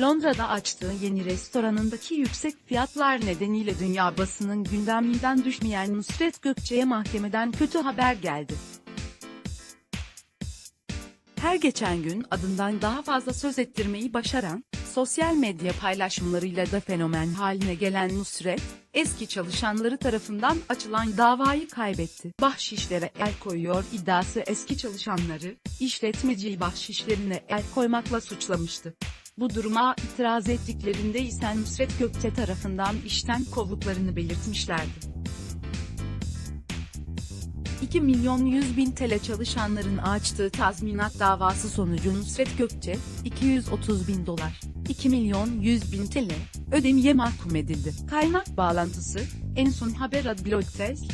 Londra'da açtığı yeni restoranındaki yüksek fiyatlar nedeniyle dünya basının gündeminden düşmeyen Nusret Gökçe'ye mahkemeden kötü haber geldi. Her geçen gün adından daha fazla söz ettirmeyi başaran, sosyal medya paylaşımlarıyla da fenomen haline gelen Nusret, eski çalışanları tarafından açılan davayı kaybetti. Bahşişlere el koyuyor iddiası eski çalışanları, işletmeciyi bahşişlerine el koymakla suçlamıştı. Bu duruma itiraz ettiklerinde ise Nusret Gökçe tarafından işten kovduklarını belirtmişlerdi. 2 milyon 100 bin TL çalışanların açtığı tazminat davası sonucu Nusret Gökçe, 230 bin dolar, 2 milyon 100 bin TL, ödemeye mahkum edildi. Kaynak bağlantısı, en son haber adblog test,